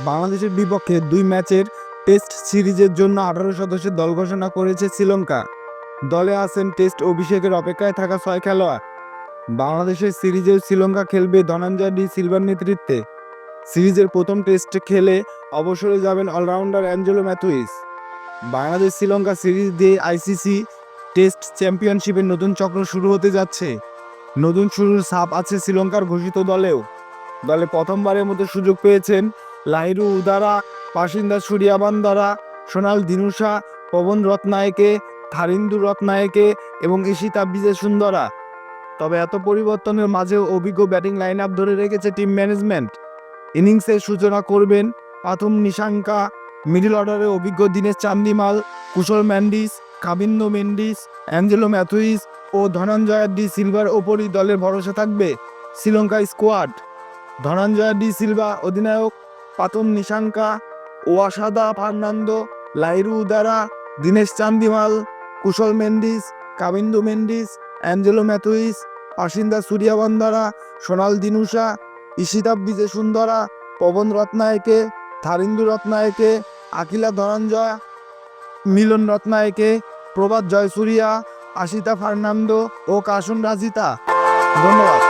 বাংলাদেশের বিপক্ষে দুই ম্যাচের টেস্ট সিরিজের জন্য আঠারো সদস্যের দল ঘোষণা করেছে শ্রীলঙ্কা। দলে আছেন টেস্ট অভিষেকের অপেক্ষায় থাকা ছয় খেলোয়াড়। বাংলাদেশের সিরিজে শ্রীলঙ্কা খেলবে ধনঞ্জয় ডি সিলভার নেতৃত্বে। সিরিজের প্রথম টেস্ট খেলে অবসরে যাবেন অলরাউন্ডার অ্যাঞ্জেলো ম্যাথুইস। বাংলাদেশ শ্রীলঙ্কা সিরিজ দিয়ে আইসিসি টেস্ট চ্যাম্পিয়নশিপের নতুন চক্র শুরু হতে যাচ্ছে। নতুন শুরুর ছাপ আছে শ্রীলঙ্কার ঘোষিত দলেও। দলে প্রথমবারের মতো সুযোগ পেয়েছেন লাহিরু উদারা পাসিন্দা সূর্যাবান্দারা সোনাল দিনুষা পবন রত্নায়কে থারিন্দু রত্নায়কে এবং ঈশিতা বিজয় সুন্দরা তবে এত পরিবর্তনের মাঝেও অভিজ্ঞ ব্যাটিং লাইন আপ ধরে রেখেছে টিম ম্যানেজমেন্ট। ইনিংসের সূচনা করবেন পাথুম নিশাঙ্কা, মিডল অর্ডারে অভিজ্ঞ দীনেশ চান্দিমাল, কুশল ম্যান্ডিস, কাবিন্দ মেন্ডিস, অ্যাঞ্জেলো ম্যাথুইস ও ধনঞ্জয় ডি সিলভার ওপরই দলের ভরসা থাকবে শ্রীলঙ্কা স্কোয়াড। ধনঞ্জয় ডি সিলভা অধিনায়ক পাতম নিশাঙ্কা, ওয়াসাদা ফার্নান্দো লাইরু উদারা, দীনেশ চান্দিমাল, কুশল মেন্ডিস, কাবিন্দু মেন্ডিস, অ্যাঞ্জেলো ম্যাথুইস আশিন্দা সূর্যাবন্দারা, সোনাল দিনুষা ঈশিতা বিজে সুন্দরা পবন রত্নায়কে থারিন্দু রত্নায়কে, আকিলা ধনঞ্জয় মিলন রত্নায়কে, প্রভাত জয়সূরিয়া, আশিতা ফার্নান্দো ও কাশুন রাজিতা। ধন্যবাদ।